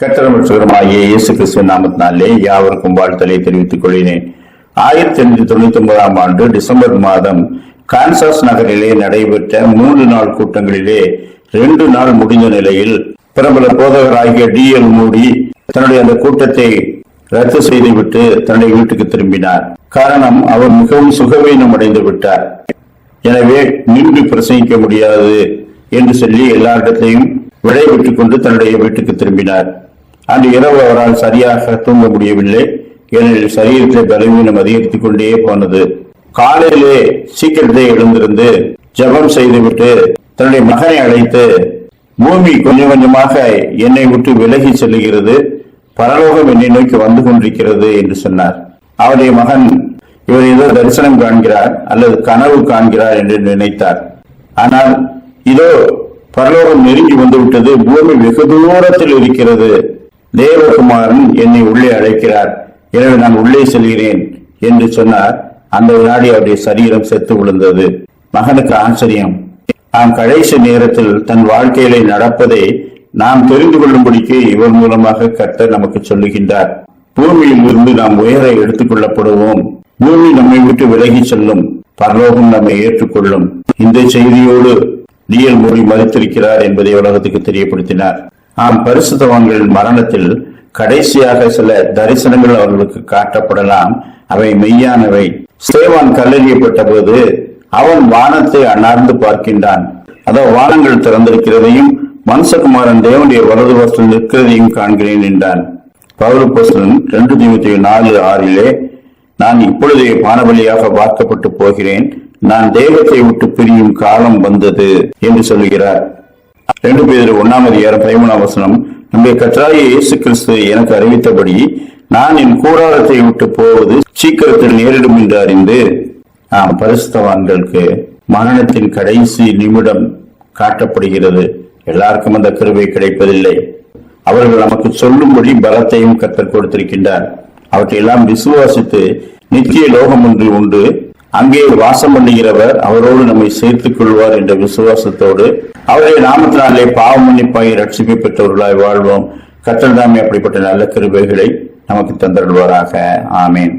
கத்திரமற்றவருமாகிய இயேசு கிறிஸ்துவின் நாமத்தினாலே யாவருக்கும் வாழ்த்தலை தெரிவித்துக் கொள்கிறேன். ஆயிரத்தி எண்ணூத்தி தொண்ணூத்தி ஒன்பதாம் ஆண்டு டிசம்பர் மாதம் கான்சாஸ் நகரிலே நடைபெற்ற மூன்று நாள் கூட்டங்களிலே ரெண்டு நாள் முடிந்த நிலையில் பிரபல போதகராகிய டி எல் மூடி தன்னுடைய அந்த கூட்டத்தை ரத்து செய்துவிட்டு தன்னுடைய வீட்டுக்கு திரும்பினார். காரணம் அவர் மிகவும் சுகவீனம் அடைந்து விட்டார். எனவே நின்று பிரசங்கிக்க முடியாது என்று சொல்லி எல்லாரிடத்தையும் விடைபெற்றுக் கொண்டு தன்னுடைய வீட்டுக்கு திரும்பினார். அன்று இரவு அவரால் சரியாக தூங்க முடியவில்லை. ஏனெனில் சரீரத்தில் பலவீனம் அதிகரித்துக் கொண்டே போனது. காலையிலே சீக்கிரத்தை எழுந்திருந்து ஜெபம் செய்துவிட்டு தன்னுடைய மகனை அழைத்து பூமி கொஞ்சம் கொஞ்சமாக என்னை விட்டு விலகி செல்லுகிறது பரலோகம் என்னை நோக்கி வந்து கொண்டிருக்கிறது என்று சொன்னார். அவருடைய மகன் இவர் ஏதோ தரிசனம் காண்கிறார் அல்லது கனவு காண்கிறார் என்று நினைத்தார். ஆனால் இதோ பரலோகம் நெருங்கி வந்துவிட்டது. பூமி வெகு தூரத்தில் இருக்கிறது. தேவகுமாரன் என்னை உள்ளே அழைக்கிறார். எனவே நான் உள்ளே செல்கிறேன் என்று சொன்னார். அந்த வினாடி அவருடைய சரீரம் செத்து விழுந்தது. மகனுக்கு ஆச்சரியம். நாம் கடைசி நேரத்தில் தன் வாழ்க்கையிலே நடப்பதை நாம் தெரிந்து கொள்ளும்படிக்கு இவர் மூலமாக கர்த்தர் நமக்கு சொல்லுகின்றார். பூமியில் இருந்து நாம் உயர எடுத்துக் கொள்ளப்படுவோம். பூமி நம்மை விட்டு விலகி செல்லும். பரலோகம் நம்மை ஏற்றுக்கொள்ளும். இந்த செய்தியோடு டிஎல் மொழி மறுத்திருக்கிறார் என்பதை உலகத்துக்கு தெரியப்படுத்தினார். ஆம் பரிசுத்தவங்களின் மரணத்தில் கடைசியாக சில தரிசனங்கள் அவர்களுக்கு காட்டப்படலாம். அவை மெய்யானவை. சேவான் கல்லறியப்பட்ட போது அவன் வானத்தை அண்ணார்ந்து பார்க்கின்றான். அதோ வானங்கள் திறந்திருக்கிறதையும் மனுஷகுமாரன் தேவனுடைய வலது வசத்தில் நிற்கிறதையும் காண்கிறேன் என்றான். பௌரபோசன் ரெண்டு தீமத்தி நாலு ஆறிலே நான் இப்பொழுதே பானபலியாக பார்க்கப்பட்டு போகிறேன். நான் தெய்வத்தை விட்டு பிரியும் காலம் வந்தது என்று சொல்லுகிறார். ரெண்டு பேர் ஒன்னாம் அதிகாரம் பதிமூணாம் வசனம். நம்முடைய கற்றாய இயேசு கிறிஸ்து எனக்கு அறிவித்தபடி நான் என் கூடாரத்தை விட்டு போவது சீக்கிரத்தில் நேரிடும் என்று அறிந்து பரிசுத்தவான்களுக்கு மரணத்தின் கடைசி நிமிடம் காட்டப்படுகிறது. எல்லாருக்கும் அந்த கருவை கிடைப்பதில்லை. அவர்கள் நமக்கு சொல்லும்படி பலத்தையும் கத்தர் கொடுத்திருக்கின்றார். அவற்றையெல்லாம் விசுவாசித்து நித்திய லோகம் ஒன்று உண்டு. அங்கே வாசம் பண்ணுகிறவர் அவரோடு நம்மை சேர்த்துக் கொள்வார் என்ற விசுவாசத்தோடு அவருடைய நாமத்தினாலே பாவ மன்னிப்பாய் ரட்சிப்பை பெற்றவர்களாய் வாழ்வோம். கற்றல் தாமே அப்படிப்பட்ட நல்ல கிருபைகளை நமக்கு தந்தருள்வாராக. ஆமேன்.